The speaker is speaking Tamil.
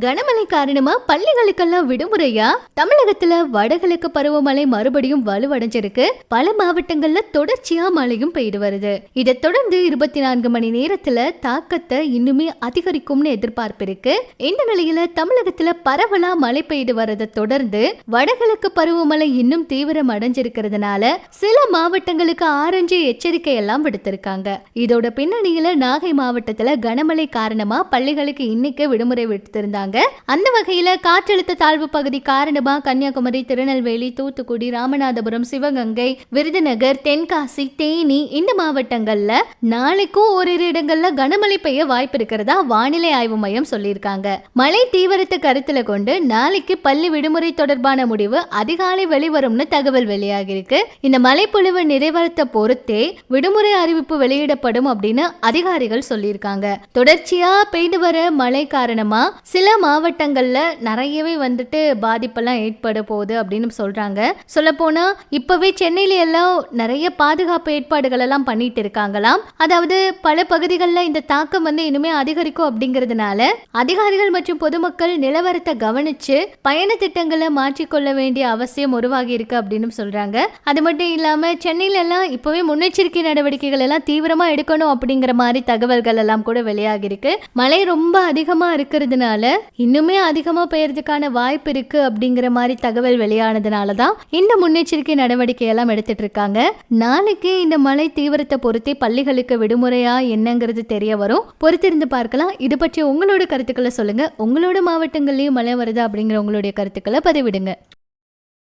கனமழை காரணமா பள்ளிகளுக்கெல்லாம் விடுமுறையா? தமிழகத்துல வடகிழக்கு பருவமழை மறுபடியும் வலுவடைஞ்சிருக்கு. பல மாவட்டங்கள்ல தொடர்ச்சியா மழையும் பெய்து வருது. இதை தொடர்ந்து இருபத்தி நான்கு மணி நேரத்துல தாக்கத்தை இன்னுமே அதிகரிக்கும்னு எதிர்பார்ப்பு இருக்கு. இந்த நிலையில தமிழகத்துல பரவலா மழை பெய்து வரதை தொடர்ந்து வடகிழக்கு பருவமழை இன்னும் தீவிரம் அடைஞ்சிருக்கிறதுனால சில மாவட்டங்களுக்கு ஆரஞ்சு எச்சரிக்கை எல்லாம் விடுத்திருக்காங்க. இதோட பின்னணியில நாகை மாவட்டத்துல கனமழை காரணமா பள்ளிகளுக்கு இன்னைக்கு விடுமுறை விடுத்திருந்தாங்க. அந்த வகையில காற்றழுத்த தாழ்வு பகுதி காரணமா கன்னியாகுமரி திருநெல்வேலி தூத்துக்குடி ராமநாதபுரம் சிவகங்கை விருதுநகர் தென்காசி தேனி இந்த மாவட்டங்கள்ல நாளைக்கும் ஓரிரு இடங்கள்ல கனமழை பெய்ய வாய்ப்பு இருக்கிறதா வானிலை ஆய்வு மையம் சொல்லியிருக்காங்க. மழை தீவிரத்தை கருத்துல கொண்டு நாளைக்கு பள்ளி விடுமுறை தொடர்பான முடிவு அதிகாலை வெளிவரும்னு தகவல் வெளியாகிருக்கு இந்த மழைப்பொழிவு நிறைவரத்தை பொறுத்தே விடுமுறை அறிவிப்பு வெளியிடப்படும் அப்படின்னு அதிகாரிகள் சொல்லியிருக்காங்க. தொடர்ச்சியா பெய்து வர மழை காரணமா சில மாவட்டங்களில் நிறையவே வந்துட்டு பாதிப்பெல்லாம் ஏற்பட போகுது அப்படின்னு சொல்றாங்க. சொல்லப்போனால் இப்போவே சென்னையில எல்லாம் நிறைய பாதுகாப்பு ஏற்பாடுகள் எல்லாம் பண்ணிட்டு இருக்காங்களாம். அதாவது பல பகுதிகளில் இந்த தாக்கம் வந்து இனிமே அதிகரிக்கும் அப்படிங்கிறதுனால அதிகாரிகள் மற்றும் பொதுமக்கள் நிலவரத்தை கவனிச்சு பயண திட்டங்களை மாற்றிக்கொள்ள வேண்டிய அவசியம் உருவாகி இருக்கு அப்படின்னு சொல்றாங்க. அது மட்டும் இல்லாம சென்னையில எல்லாம் இப்பவே முன்னெச்சரிக்கை நடவடிக்கைகள் எல்லாம் தீவிரமா எடுக்கணும் அப்படிங்கிற மாதிரி தகவல்கள் எல்லாம் கூட வெளியாகி இருக்கு. மழை ரொம்ப அதிகமா இருக்கிறதுனால இன்னுமே அதிகமா பெய்யறதுக்கான வாய்ப்பு இருக்கு அப்படிங்கிற மாதிரி தகவல் வெளியானதுனால தான் இந்த முன்னெச்சரிக்கை நடவடிக்கை எல்லாம் எடுத்துட்டு இருக்காங்க. நாளைக்கு இந்த மழை தீவிரத்தை பொறுத்தே பள்ளிகளுக்கு விடுமுறையா என்னங்கிறது தெரிய வரும். பொறுத்திருந்து பார்க்கலாம். இது பற்றி உங்களோட கருத்துக்களை சொல்லுங்க. உங்களோட மாவட்டங்கள்லயும் மழை வருதா அப்படிங்கிற உங்களுடைய கருத்துக்களை பதிவிடுங்க.